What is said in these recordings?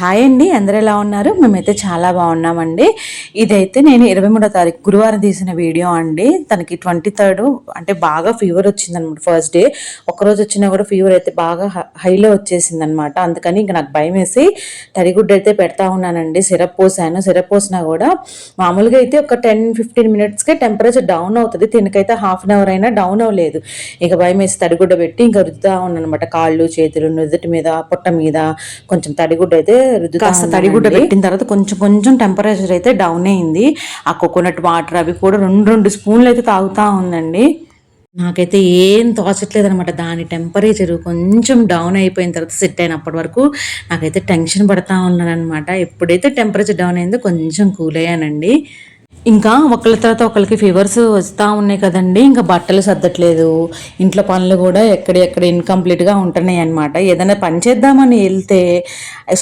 Hi అండి అందరూ ఎలా ఉన్నారు? మేమైతే చాలా బాగున్నామండి. ఇదైతే నేను ఇరవై మూడో తారీఖు గురువారం తీసిన వీడియో అండి. తనకి ట్వంటీ థర్డ్ అంటే బాగా ఫీవర్ వచ్చింది అనమాట ఫస్ట్ డే. ఒక్కరోజు వచ్చినా కూడా ఫీవర్ అయితే బాగా హైలో వచ్చేసింది అనమాట అందుకని ఇంక నాకు భయం వేసి తడిగుడ్డ అయితే పెడతా ఉన్నానండి. సిరప్ పోసాను. సిరప్ పోసినా కూడా మామూలుగా అయితే ఒక టెన్ ఫిఫ్టీన్ మినిట్స్కే టెంపరేచర్ డౌన్ అవుతుంది. తినకైతే హాఫ్ అన్ అవర్ అయినా డౌన్ అవ్వలేదు. ఇక భయం వేసి తడిగుడ్డ పెట్టి ఇంకా రుద్దుతా ఉన్నానమాట కాళ్ళు చేతులు నుదుటి మీద పొట్ట మీద కొంచెం తడిగుడ్డ అయితే కాస్త తడిగుడ్డ పెట్టిన తర్వాత కొంచెం కొంచెం టెంపరేచర్ అయితే డౌన్ అయింది. ఆ కోకోనట్ వాటర్ అవి కూడా రెండు రెండు స్పూన్లు అయితే తాగుతా ఉందండి. నాకైతే ఏం తోచట్లేదు అనమాట దాని టెంపరేచర్. కొంచెం డౌన్ అయిపోయిన తర్వాత సెట్ అయినప్పటి వరకు నాకైతే టెన్షన్ పడతా ఉన్నాను అనమాట ఎప్పుడైతే టెంపరేచర్ డౌన్ అయిందో కొంచెం కూల్ అయ్యానండి. ఇంకా ఒకళ్ళ తర్వాత ఒకరికి ఫీవర్స్ వస్తూ ఉన్నాయి కదండి. ఇంకా బట్టలు సర్దట్లేదు. ఇంట్లో పనులు కూడా ఎక్కడెక్కడ ఇన్కంప్లీట్గా ఉంటున్నాయి అనమాట ఏదైనా పని చేద్దామని వెళ్తే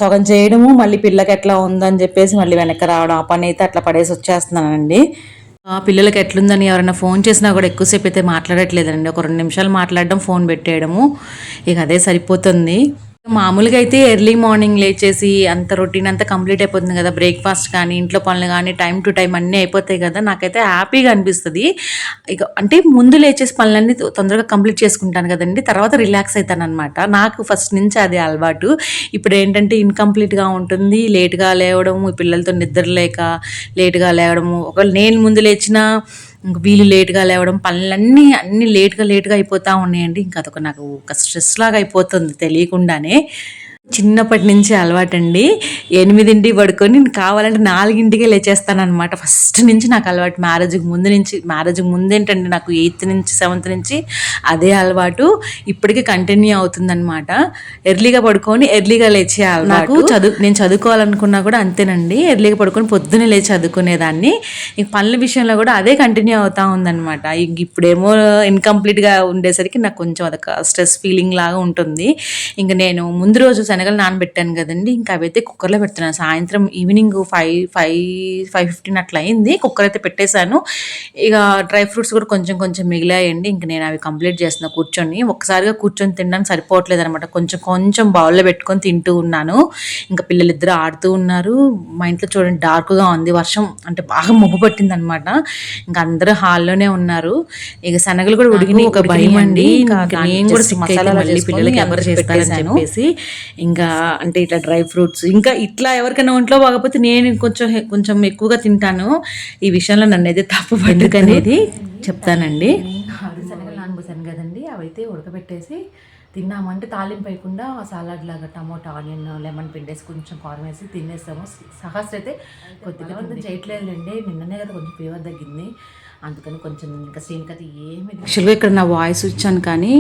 సగం చేయడము మళ్ళీ పిల్లకి ఎట్లా ఉందని చెప్పేసి మళ్ళీ వెనక్కి రావడం ఆ పని అయితే అట్లా పడేసి వచ్చేస్తున్నానండి. ఆ పిల్లలకి ఎట్లుందని ఎవరైనా ఫోన్ చేసినా కూడా ఎక్కువసేపు అయితే మాట్లాడట్లేదండి. ఒక రెండు నిమిషాలు మాట్లాడడం ఫోన్ పెట్టేయడము. ఇక అదే సరిపోతుంది. మామూలుగా అయితే ఎర్లీ మార్నింగ్ లేచేసి అంత రొటీన్ అంతా కంప్లీట్ అయిపోతుంది కదా బ్రేక్ఫాస్ట్ కానీ ఇంట్లో పనులు కానీ టైం టు టైం అన్నీ అయిపోతాయి కదా నాకైతే హ్యాపీగా అనిపిస్తుంది. ఇక అంటే ముందు లేచేసి పనులన్నీ తొందరగా కంప్లీట్ చేసుకుంటాను కదండి తర్వాత రిలాక్స్ అవుతాను అనమాట నాకు ఫస్ట్ నుంచి అది అలవాటు. ఇప్పుడు ఏంటంటే ఇన్కంప్లీట్గా ఉంటుంది లేట్గా లేవడము పిల్లలతో నిద్ర లేక లేట్గా లేవడము. ఒకవేళ నేను ముందు లేచినా ఇంక వీళ్ళు లేట్గా లేవడం పనులన్నీ అన్నీ లేట్గా లేట్గా అయిపోతూ ఉన్నాయండి. ఇంకా అదొక నాకు ఒక స్ట్రెస్ లాగా అయిపోతుంది తెలియకుండానే. చిన్నప్పటి నుంచి అలవాటండి. ఎనిమిదింటికి పడుకొని నేను కావాలంటే నాలుగింటికే లేచేస్తానమాట ఫస్ట్ నుంచి నాకు అలవాటు. మ్యారేజ్కి ముందు నుంచి మ్యారేజ్కి ముందేంటండి నాకు ఎయిత్ నుంచి సెవెంత్ నుంచి అదే అలవాటు. ఇప్పటికీ కంటిన్యూ అవుతుందన్నమాట. ఎర్లీగా పడుకొని ఎర్లీగా లేచే నాకు చదువు నేను చదువుకోవాలనుకున్నా కూడా అంతేనండి. ఎర్లీగా పడుకొని పొద్దున్నే లేచి చదువుకునేదాన్ని. ఇంక పనుల విషయంలో కూడా అదే కంటిన్యూ అవుతా ఉందన్నమాట. ఇంక ఇప్పుడేమో ఇన్కంప్లీట్గా ఉండేసరికి నాకు కొంచెం అదొక స్ట్రెస్ ఫీలింగ్ లాగా ఉంటుంది. ఇంక నేను ముందు రోజు శనగలు నానబెట్టాను కదండి. ఇంకా అవి అయితే కుక్కర్లో పెడుతున్నాను. సాయంత్రం evening five five five fifteen అట్లా అయింది. కుక్కర్ అయితే పెట్టేశాను. ఇక డ్రై ఫ్రూట్స్ కూడా కొంచెం కొంచెం మిగిలాయండి. ఇంక నేను అవి కంప్లీట్ చేస్తున్నా కూర్చొని. ఒక్కసారిగా కూర్చొని తినడానికి సరిపోవట్లేదు అనమాట కొంచెం కొంచెం బౌల్లో పెట్టుకొని తింటూ ఉన్నాను. ఇంకా పిల్లలిద్దరూ ఆడుతూ ఉన్నారు. మా ఇంట్లో చూడండి డార్క్గా ఉంది. వర్షం అంటే బాగా మబ్బు పట్టింది అనమాట ఇంకా అందరూ హాల్లోనే ఉన్నారు. ఇక శనగలు కూడా ఉడిగినాయి ఒక భయం అండి. ఇంకా నేను కూడా మసాలా మళ్ళీ పిల్లలకి ఎవరు చేస్తారని చెప్పేసి ఇంకా అంటే ఇట్లా డ్రై ఫ్రూట్స్ ఇంకా ఇట్లా ఎవరికైనా ఒంట్లో బాగపోతే నేను కొంచెం కొంచెం ఎక్కువగా తింటాను. ఈ విషయంలో నన్ను అయితే తప్పు పట్టుకు అనేది చెప్తానండి. శనగలు నానబోసాను కదండి అవైతే ఉడకబెట్టేసి తిన్నామంటే తాలింపు వేయకుండా సాలాడ్ లాగా టమోటా ఆనియన్ లెమన్ పిండేసి కొంచెం కారం వేసి తినేస్తాము సహస్ర అయితే కొద్దిగా అంత చేయట్లేదులేండి. నిన్ననే కదా కొంచెం ఫీవర్ తగ్గింది. అందుకని కొంచెం ఇంకా శ్రీనికత ఏమి యాక్చువల్గా ఇక్కడ నా వాయిస్ ఇచ్చాను కానీ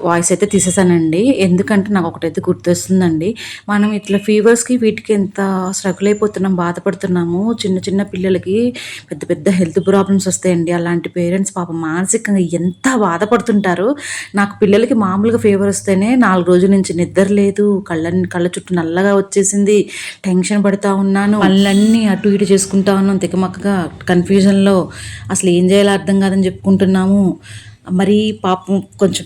వాయిస్ అయితే తీసేసానండి. ఎందుకంటే నాకు ఒకటైతే గుర్తొస్తుందండి. మనం ఇట్లా ఫీవర్స్కి వీటికి ఎంత స్ట్రగుల్ అయిపోతున్నాం బాధపడుతున్నాము చిన్న చిన్న పిల్లలకి పెద్ద పెద్ద హెల్త్ ప్రాబ్లమ్స్ వస్తాయండి. అలాంటి పేరెంట్స్ పాపం మానసికంగా ఎంత బాధపడుతుంటారు నాకు పిల్లలకి మామూలుగా ఫీవర్ వస్తేనే నాలుగు రోజుల నుంచి నిద్ర లేదు కళ్ళ కళ్ళ చుట్టూ నల్లగా వచ్చేసింది టెన్షన్ పడుతూ ఉన్నాను వాళ్ళన్నీ అటు ఇటు చేసుకుంటా ఉన్నాను తికమక్కగా కన్ఫ్యూజన్లో అసలు ఏం చేయాలో అర్థం కాదని చెప్పుకుంటున్నాము. మరి పాపం కొంచెం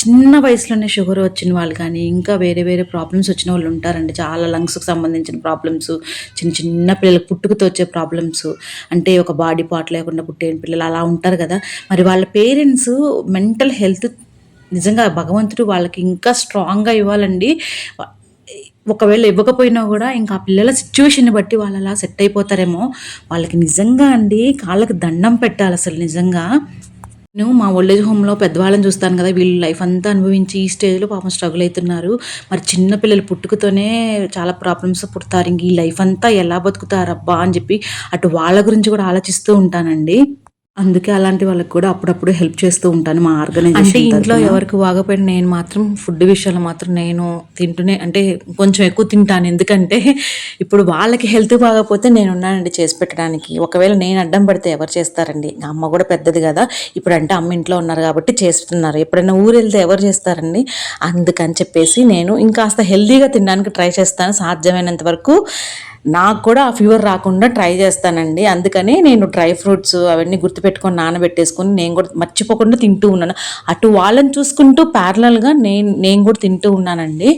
చిన్న వయసులోనే షుగర్ వచ్చిన వాళ్ళు కానీ ఇంకా వేరే వేరే ప్రాబ్లమ్స్ వచ్చిన వాళ్ళు ఉంటారండి. చాలా లంగ్స్కి సంబంధించిన ప్రాబ్లమ్స్ చిన్న చిన్న పిల్లలకు పుట్టుకతో వచ్చే ప్రాబ్లమ్స్ అంటే ఒక బాడీ పార్ట్ లేకుండా పుట్టే పిల్లలు అలా ఉంటారు కదా. మరి వాళ్ళ పేరెంట్స్ మెంటల్ హెల్త్ నిజంగా భగవంతుడు వాళ్ళకి ఇంకా స్ట్రాంగ్గా ఇవ్వాలండి. ఒకవేళ ఇవ్వకపోయినా కూడా ఇంకా ఆ పిల్లల సిచ్యువేషన్ని బట్టి వాళ్ళు అలా సెట్ అయిపోతారేమో. వాళ్ళకి నిజంగా అండి కాళ్ళకి దండం పెట్టాలి అసలు నిజంగా. నేను మా ఓల్డేజ్ హోమ్లో పెద్దవాళ్ళని చూస్తాను కదా వీళ్ళు లైఫ్ అంతా అనుభవించి ఈ స్టేజ్లో పాపం స్ట్రగుల్ అవుతున్నారు. మరి చిన్న పిల్లలు పుట్టుకతోనే చాలా ప్రాబ్లమ్స్ పుడతారు. ఇంక ఈ లైఫ్ అంతా ఎలా బతుకుతారబ్బా అని చెప్పి అటు వాళ్ళ గురించి కూడా ఆలోచిస్తూ ఉంటానండి. అందుకే అలాంటి వాళ్ళకి కూడా అప్పుడప్పుడు హెల్ప్ చేస్తూ ఉంటాను మా ఆర్గనైజేషన్ అంటే ఇంట్లో ఎవరికి వాగపోయిన నేను మాత్రం ఫుడ్ విషయంలో మాత్రం నేను తింటూనే అంటే కొంచెం ఎక్కువ తింటాను. ఎందుకంటే ఇప్పుడు వాళ్ళకి హెల్త్ బాగపోతే నేను ఉన్నానండి చేసి పెట్టడానికి. ఒకవేళ నేను అడ్డం పడితే ఎవరు చేస్తారండి? నా అమ్మ కూడా పెద్దది కదా. ఇప్పుడు అంటే అమ్మ ఇంట్లో ఉన్నారు కాబట్టి చేస్తున్నారు. ఎప్పుడైనా ఊరు వెళ్తే ఎవరు చేస్తారండి? అందుకని చెప్పేసి నేను ఇంకాస్త హెల్తీగా తినడానికి ట్రై చేస్తాను. సాధ్యమైనంత వరకు నాకు కూడా ఆ ఫీవర్ రాకుండా ట్రై చేస్తానండి. అందుకని నేను డ్రై ఫ్రూట్స్ అవన్నీ గుర్తుపెట్టుకొని నానబెట్టేసుకొని నేను కూడా మర్చిపోకుండా తింటూ ఉన్నాను. అటు వాళ్ళని చూసుకుంటూ ప్యారలల్గా నేను నేను కూడా తింటూ ఉన్నానండి.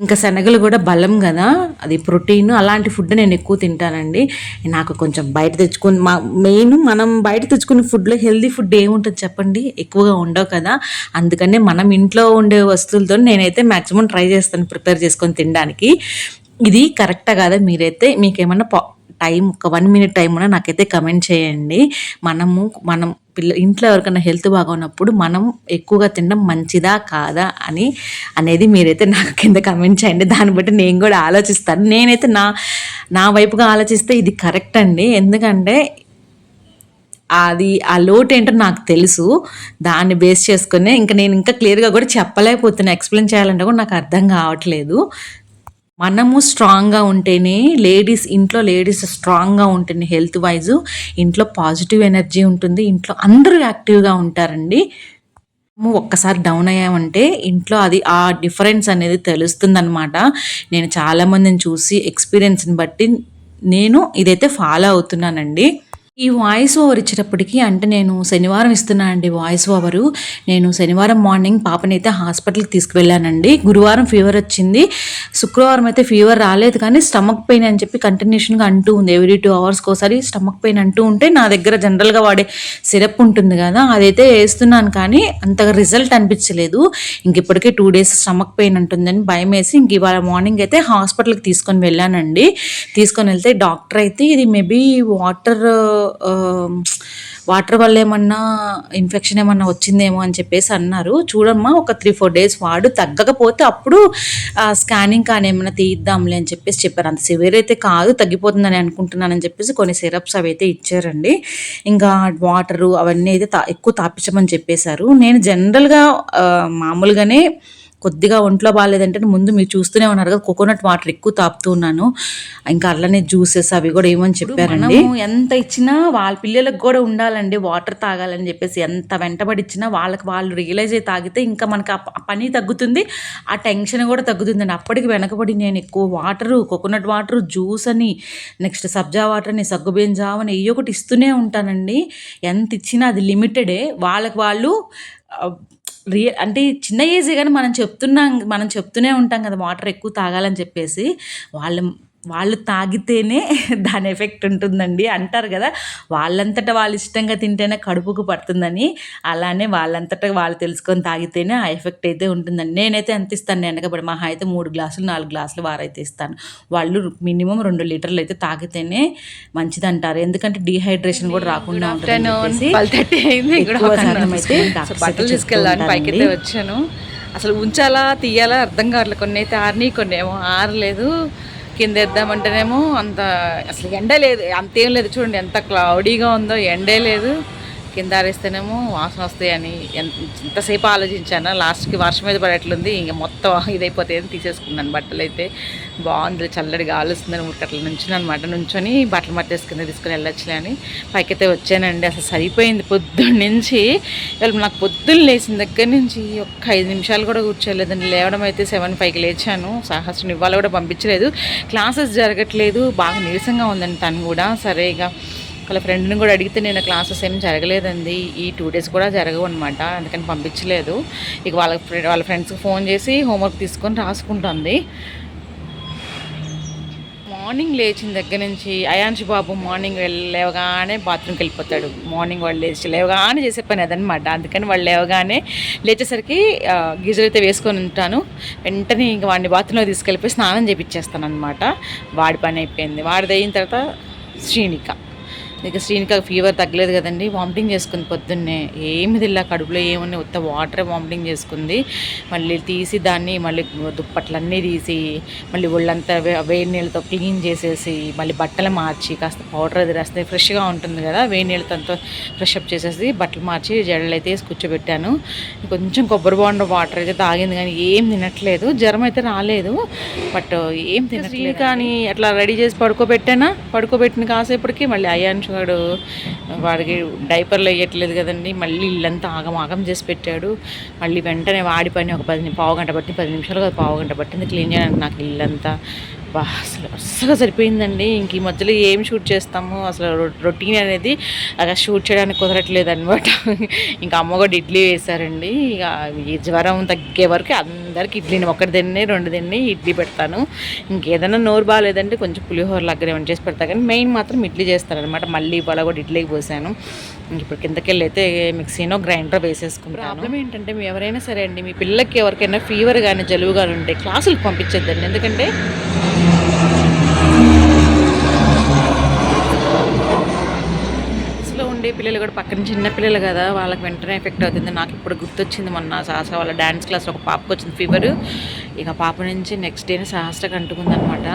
ఇంకా శనగలు కూడా బలం కదా అది ప్రోటీన్ అలాంటి ఫుడ్ నేను ఎక్కువ తింటానండి. నాకు కొంచెం బయట తెచ్చుకుని మా మెయిన్ మనం బయట తెచ్చుకునే ఫుడ్లో హెల్దీ ఫుడ్ ఏముంటుంది చెప్పండి? ఎక్కువగా ఉండవు కదా. అందుకనే మనం ఇంట్లో ఉండే వస్తువులతో నేనైతే మ్యాక్సిమం ట్రై చేస్తాను ప్రిపేర్ చేసుకొని తినడానికి. ఇది కరెక్టా కాదా మీరైతే మీకేమన్నా పా టైం ఒక వన్ మినిట్ టైం ఉన్నా నాకైతే కమెంట్ చేయండి. మనము మనం పిల్ల ఇంట్లో ఎవరికైనా హెల్త్ బాగున్నప్పుడు మనం ఎక్కువగా తినడం మంచిదా కాదా అని అనేది మీరైతే నాకు కింద కమెంట్ చేయండి. దాన్ని బట్టి నేను కూడా ఆలోచిస్తాను. నేనైతే నా నా వైపుగా ఆలోచిస్తే ఇది కరెక్ట్ అండి. ఎందుకంటే అది ఆ లోటు ఏంటో నాకు తెలుసు. దాన్ని బేస్ చేసుకునే ఇంకా నేను ఇంకా క్లియర్గా కూడా చెప్పలేకపోతున్నా. ఎక్స్ప్లెయిన్ చేయాలంటే కూడా నాకు అర్థం కావట్లేదు. మనము స్ట్రాంగ్గా ఉంటేనే లేడీస్ ఇంట్లో లేడీస్ స్ట్రాంగ్గా ఉంటేనే హెల్త్ వైజ్ ఇంట్లో పాజిటివ్ ఎనర్జీ ఉంటుంది ఇంట్లో అందరూ యాక్టివ్గా ఉంటారండి. ఒక్కసారి డౌన్ అయ్యామంటే ఇంట్లో అది ఆ డిఫరెన్స్ అనేది తెలుస్తుందనమాట నేను చాలామందిని చూసి ఎక్స్పీరియన్స్ని బట్టి నేను ఇదైతే ఫాలో అవుతున్నానండి. ఈ వాయిస్ ఓవర్ ఇచ్చేటప్పటికి అంటే నేను శనివారం ఇస్తున్నాను అండి వాయిస్ ఓవరు నేను శనివారం మార్నింగ్ పాపనైతే హాస్పిటల్కి తీసుకువెళ్ళానండి. గురువారం ఫీవర్ వచ్చింది. శుక్రవారం అయితే ఫీవర్ రాలేదు కానీ స్టమక్ పెయిన్ అని చెప్పి కంటిన్యూషన్గా అంటూ ఉంది. ఎవ్రీ టూ అవర్స్కి ఒకసారి స్టమక్ పెయిన్ అంటూ ఉంటే నా దగ్గర జనరల్గా వాడే సిరప్ ఉంటుంది కదా అదైతే వేస్తున్నాను కానీ అంతగా రిజల్ట్ అనిపించలేదు. ఇంక ఇప్పటికే టూ డేస్ స్టమక్ పెయిన్ ఉంటుందని భయం వేసి ఇంక ఇవాళ మార్నింగ్ అయితే హాస్పిటల్కి తీసుకొని వెళ్ళానండి. తీసుకొని వెళ్తే డాక్టర్ అయితే ఇది మేబీ వాటర్ వాటర్ వల్ల ఏమన్నా ఇన్ఫెక్షన్ ఏమన్నా వచ్చిందేమో అని చెప్పేసి అన్నారు. చూడమ్మా ఒక త్రీ ఫోర్ డేస్ వాడు తగ్గకపోతే అప్పుడు స్కానింగ్ కానీ ఏమైనా తీద్దాంలే అని చెప్పేసి చెప్పారు. అంత సివియర్ అయితే కాదు తగ్గిపోతుందని అనుకుంటున్నానని చెప్పేసి కొన్ని సిరప్స్ అవి అయితే ఇచ్చారండి. ఇంకా వాటరు అవన్నీ అయితే తా ఎక్కువ తాపించమని చెప్పేశారు. నేను జనరల్గా మామూలుగానే కొద్దిగా ఒంట్లో బాగాలేదంటే ముందు మీరు చూస్తూనే ఉన్నారు కదా కోకోనట్ వాటర్ ఎక్కువ తాపుతూ ఉన్నాను. ఇంకా అట్లనే జ్యూసెస్ అవి కూడా ఏమని చెప్పారండి? ఎంత ఇచ్చినా వాళ్ళ పిల్లలకు కూడా ఉండాలండి వాటర్ తాగాలని చెప్పేసి. ఎంత వెంటబడి ఇచ్చినా వాళ్ళకి వాళ్ళు రియలైజ్ అయ్యి తాగితే ఇంకా మనకి ఆ పని తగ్గుతుంది ఆ టెన్షన్ కూడా తగ్గుతుందండి. అప్పటికి వెనకబడి నేను ఎక్కువ వాటరు కోకోనట్ వాటర్ జ్యూస్ అని నెక్స్ట్ సబ్జా వాటర్ అని సగ్గుబియ్యం జావ్ అని ఒకటి ఇస్తూనే ఉంటానండి. ఎంత ఇచ్చినా అది లిమిటెడే వాళ్ళకి వాళ్ళు రియ అంటే చిన్న ఏజే కానీ మనం చెప్తున్నాం మనం చెప్తూనే ఉంటాం కదా వాటర్ ఎక్కువ తాగాలని చెప్పేసి. వాళ్ళు వాళ్ళు తాగితేనే దాని ఎఫెక్ట్ ఉంటుందండి అంటారు కదా. వాళ్ళంతటా వాళ్ళు ఇష్టంగా తింటేనే కడుపుకు పడుతుందని అలానే వాళ్ళంతటా వాళ్ళు తెలుసుకొని తాగితేనే ఆ ఎఫెక్ట్ అయితే ఉంటుందండి. నేనైతే ఎంత ఇస్తాను? వెనకబడి మహా అయితే మూడు గ్లాసులు నాలుగు గ్లాసులు వారైతే ఇస్తాను. వాళ్ళు మినిమం రెండు లీటర్లు అయితే తాగితేనే మంచిది అంటారు ఎందుకంటే డీహైడ్రేషన్ కూడా రాకుండా అయితే వచ్చాను. అసలు ఉంచాలా తీయాలా అర్థం కావట్లేదు కొన్ని అయితే ఆరినాయి కొన్ని ఏమో ఆరలేదు. కిందేద్దామంటేనేమో అంత అసలు ఎండ లేదు అంతేం లేదు. చూడండి ఎంత క్లౌడీగా ఉందో ఎండే లేదు. కింద ఆరేస్తేనేమో వాసన వస్తాయని ఎంత ఎంతసేపు ఆలోచించాను? లాస్ట్కి వర్షం మీద పడేట్లుంది ఇంక మొత్తం ఇదైపోతే అని తీసేసుకున్నాను. బట్టలు అయితే బాగుంది చల్లడి గాలుస్తుందని ముట్టట్ల నుంచి అనమాట నుంచొని బట్టలు మట్టేసుకుని తీసుకుని వెళ్ళొచ్చులే అని పైకైతే వచ్చానండి. అసలు సరిపోయింది పొద్దున్న నుంచి. నాకు పొద్దున్న లేచిన దగ్గర నుంచి ఒక్క ఐదు నిమిషాలు కూడా కూర్చోలేదండి. లేవడం అయితే సెవెన్ ఫైవ్కి లేచాను. సహస్రం ఇవాళ కూడా పంపించలేదు. క్లాసెస్ జరగట్లేదు. బాగా నీరసంగా ఉందండి తను కూడా. సరే ఇక వాళ్ళ ఫ్రెండ్ని కూడా అడిగితే నేను క్లాసెస్ ఏం జరగలేదండి. ఈ టూ డేస్ కూడా జరగవు అనమాట అందుకని పంపించలేదు. ఇక వాళ్ళ ఫ్రెండ్ వాళ్ళ ఫ్రెండ్స్కి ఫోన్ చేసి హోంవర్క్ తీసుకొని రాసుకుంటుంది. మార్నింగ్ లేచిన దగ్గర నుంచి అయాన్షి బాబు మార్నింగ్ లేవగానే బాత్రూమ్కి వెళ్ళిపోతాడు. మార్నింగ్ వాళ్ళు లేచి లేవగానే చేసే పని అదనమాట అందుకని వాళ్ళు లేవగానే లేచేసరికి గీజర్ అయితే వేసుకొని ఉంటాను. వెంటనే ఇంక వాడిని బాత్రూంలో తీసుకెళ్ళిపోయి స్నానం చేపించేస్తాను అనమాట వాడి పని అయిపోయింది. వాడిది అయిన తర్వాత శ్రీనిక. ఇక శ్రీనిక ఫీవర్ తగ్గలేదు కదండి. వామిటింగ్ చేసుకుంది పొద్దున్నే. ఏమి తిల్లా కడుపులో ఏమున్నాయి ఉత్త వాటర్ వామిటింగ్ చేసుకుంది. మళ్ళీ తీసి దాన్ని మళ్ళీ దుప్పట్లన్నీ తీసి మళ్ళీ ఒళ్ళంతా వే- వేడి నీళ్ళతో క్లీన్ చేసేసి మళ్ళీ బట్టలు మార్చి కాస్త పౌడర్ అది రాస్తే ఫ్రెష్గా ఉంటుంది కదా. వేడి నీళ్ళతో అంతా ఫ్రెష్ అప్ చేసేసి బట్టలు మార్చి జడలు అయితే వేసి కూర్చోబెట్టాను. కొంచెం కొబ్బరి బొండ వాటర్ అయితే తాగింది కానీ ఏం తినట్లేదు. జ్వరం అయితే రాలేదు. బట్ ఏం తినట్లేదు. కానీ అట్లా రెడీ చేసి పడుకోబెట్టానా? పడుకోబెట్టిన కాసేపటికి మళ్ళీ అయ్యాన్షు వాడు వాడికి డైపర్లు వేయట్లేదు కదండి. మళ్ళీ ఇల్లంతా ఆగం ఆగం చేసి పెట్టాడు. మళ్ళీ వెంటనే వాడి పని ఒక పది పావు గంట పట్టి పది నిమిషాలు కాదు పావు గంట పట్టింది. క్లీన్ చేయడానికి నాకు ఇల్లంతా బా అసలు అస్సలు సరిపోయిందండి. ఇంక ఈ మధ్యలో ఏం షూట్ చేస్తాము? అసలు రొటీన్ అనేది అలా షూట్ చేయడానికి కుదరట్లేదు అనమాట ఇంకా అమ్మ కూడా ఇడ్లీ వేశారండి ఇక ఈ జ్వరం తగ్గే వరకు అందరికి ఇడ్లీని ఒకటి తిన్నే రెండు తిన్నే ఇడ్లీ పెడతాను. ఇంకేదైనా నోరు బాగాలేదంటే కొంచెం పులిహోర లాగా ఏమైనా చేసి పెడతా. కానీ మెయిన్ మాత్రం ఇడ్లీ చేస్తారనమాట మళ్ళీ ఇవాళ కూడా ఇడ్లీకి పోసాను. ఇప్పుడు కిందకెళ్ళి అయితే మిక్సీనో గ్రైండర్ వేసేసుకుంటాను. ప్రాబ్లం ఏంటంటే మీ ఎవరైనా సరే అండి మీ పిల్లలకి ఎవరికైనా ఫీవర్ కానీ జలుబు కానీ ఉంటే క్లాసులకు పంపించేద్దండి. ఎందుకంటే క్లాస్లో పిల్లలు కూడా పక్కన చిన్న పిల్లలు కదా వాళ్ళకి వెంటనే ఎఫెక్ట్ అవుతుంది. నాకు ఇప్పుడు గుర్తొచ్చింది మొన్న సహస్ర వాళ్ళ డ్యాన్స్ క్లాస్లో ఒక పాపకు వచ్చింది ఫీవర్ ఇక పాప నుంచి నెక్స్ట్ డేనే సహస్రకు అంటుకుందనమాట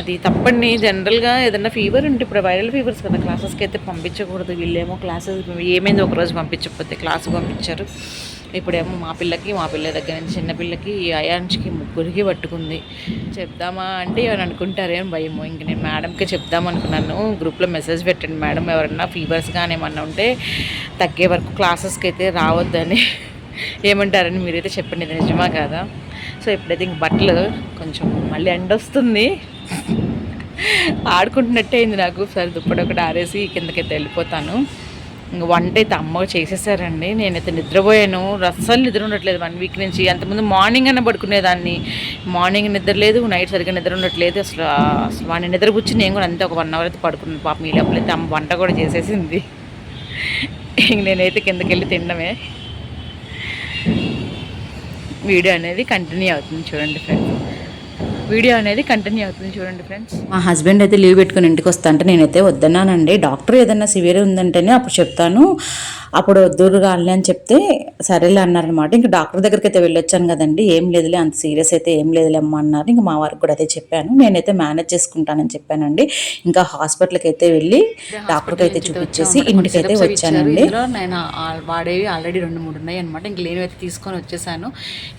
అది తప్పండి. జనరల్గా ఏదైనా ఫీవర్ ఉంటే ఇప్పుడు వైరల్ ఫీవర్స్ కదా క్లాసెస్కి అయితే పంపించకూడదు. వీళ్ళేమో క్లాసెస్ ఏమైంది ఒకరోజు పంపించకపోతే క్లాస్ పంపించారు. ఇప్పుడేమో మా పిల్లకి మా పిల్ల దగ్గర నుంచి చిన్నపిల్లకి ఈ అయాన్స్కి ముగ్గురికి పట్టుకుంది. చెప్దామా అంటే అని అనుకుంటారేమో భయము. ఇంక నేను మేడంకి చెప్దాం అనుకున్నాను. గ్రూప్లో మెసేజ్ పెట్టండి మేడం. ఎవరన్నా ఫీవర్స్ కానీ ఏమన్నా ఉంటే తగ్గే వరకు క్లాసెస్కి అయితే రావద్దని ఏమంటారని మీరైతే చెప్పండి. ఇది నిజమా కాదా? సో ఇప్పుడైతే ఇంక బట్టలు కొంచెం మళ్ళీ ఎండ వస్తుంది. ఆడుకుంటున్నట్టే అయింది నాకు. సరే దుప్పటి ఒకటి ఆరేసి కిందకైతే వెళ్ళిపోతాను. ఇంక వంట అయితే అమ్మ చేసేసారండి. నేనైతే నిద్రపోయాను. అస్సలు నిద్ర ఉండట్లేదు వన్ వీక్ నుంచి. అంతకుముందు మార్నింగ్ అన్న పడుకునేదాన్ని. మార్నింగ్ నిద్ర లేదు నైట్ సరిగ్గా నిద్ర ఉండట్లేదు. అసలు అసలు వాడిని నిద్రపుచ్చి నేను కూడా అంతే ఒక వన్ అవర్ అయితే పడుకున్నాను. పాప మీ లోపల అయితే అమ్మ వంట కూడా చేసేసింది. ఇంక నేనైతే కిందకి వెళ్ళి తినడమే. వీడియో అనేది కంటిన్యూ అవుతుంది చూడండి ఫ్రెండ్స్ వీడియో అనేది కంటిన్యూ అవుతుంది చూడండి ఫ్రెండ్స్ మా హస్బెండ్ అయితే లీవ్ పెట్టుకుని ఇంటికి వస్తా అంటే నేనైతే వద్దన్నానండి. డాక్టర్ ఏదన్నా సివియర్ ఉందంటేనే అప్పుడు చెప్తాను. అప్పుడు వద్దురు కాలే అని చెప్తే సరేలే అన్నారనమాట ఇంకా డాక్టర్ దగ్గరికి అయితే వెళ్ళొచ్చాను కదండి. ఏం లేదులే అంత సీరియస్ అయితే ఏం లేదులే అమ్మ అన్నారు. ఇంకా మా వారికి కూడా అదే చెప్పాను. నేనైతే మేనేజ్ చేసుకుంటానని చెప్పానండి. ఇంకా హాస్పిటల్కి అయితే వెళ్ళి డాక్టర్కి అయితే చూపించేసి ఇంటికి అయితే వచ్చానండి. నేను వాడేవి ఆల్రెడీ రెండు మూడు ఉన్నాయి అనమాట ఇంక లేనివి అయితే తీసుకొని వచ్చేసాను.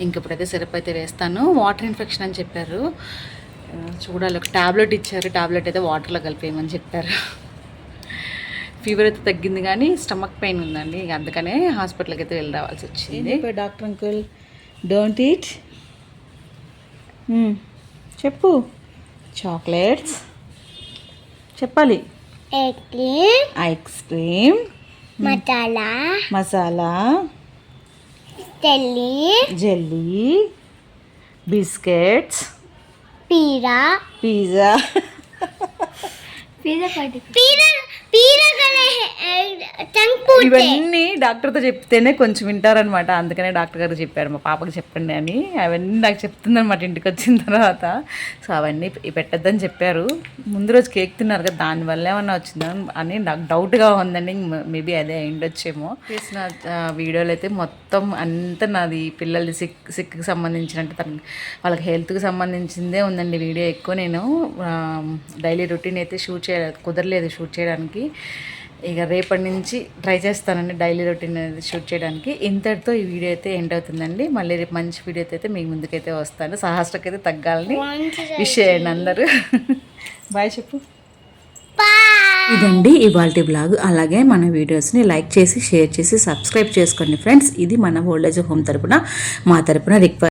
ఇంక ఇప్పుడైతే సిరప్ అయితే వేస్తాను. వాటర్ ఇన్ఫెక్షన్ అని చెప్పారు. చూడాలి. ఒక టాబ్లెట్ ఇచ్చారు. టాబ్లెట్ అయితే వాటర్లో కలిపేయమని చెప్పారు. ఫీవర్ అయితే తగ్గింది కానీ స్టమక్ పెయిన్ ఉందండి. ఇక అందుకనే హాస్పిటల్కి అయితే వెళ్ళి రావాల్సి వచ్చింది. Doctor uncle? Don't eat. చెప్పు. చాక్లెట్స్. చెప్పాలి. ఐస్ క్రీమ్ మసాలా మసాలా తెల్లి జెల్లీ బిస్కెట్స్ పీరా పిజ్జా గల టంగ్ ఇవన్నీ డాక్టర్తో చెప్తేనే కొంచెం వింటారనమాట అందుకనే డాక్టర్ గారు చెప్పారు మా పాపకి చెప్పండి అని. అవన్నీ నాకు చెప్తుందనమాట ఇంటికి వచ్చిన తర్వాత. సో అవన్నీ పెట్టద్దని చెప్పారు. ముందు రోజు కేక్ తిన్నారు కదా దానివల్ల ఏమన్నా వచ్చిందా అని నాకు డౌట్గా ఉందండి. మేబీ అదే అయిండొచ్చేమో. చేసిన వీడియోలు అయితే మొత్తం అంతా నాది పిల్లలు సిక్ సిక్కి సంబంధించిన అంటే తన వాళ్ళకి హెల్త్కి సంబంధించిందే ఉందండి వీడియో ఎక్కువ నేను. డైలీ రొటీన్ అయితే షూట్ చేయలేదు కుదరలేదు షూట్ చేయడానికి. ఇక రేపటి నుంచి ట్రై చేస్తానండి డైలీ రొటీన్ అనేది షూట్ చేయడానికి. ఇంతటితో ఈ వీడియో అయితే ఎండ్ అవుతుందండి. మళ్ళీ రేపు మంచి వీడియో అయితే మీ ముందుకైతే వస్తాను. సహస్రకైతే తగ్గాలని విష్ చేయండి అందరూ. బాయ్ చెప్పు. ఇదండి ఇవాళ బ్లాగ్. అలాగే మన వీడియోస్ని లైక్ చేసి షేర్ చేసి సబ్స్క్రైబ్ చేసుకోండి ఫ్రెండ్స్. ఇది మన ఓల్డేజ్ హోమ్ తరపున మా తరపున రిక్వెస్ట్.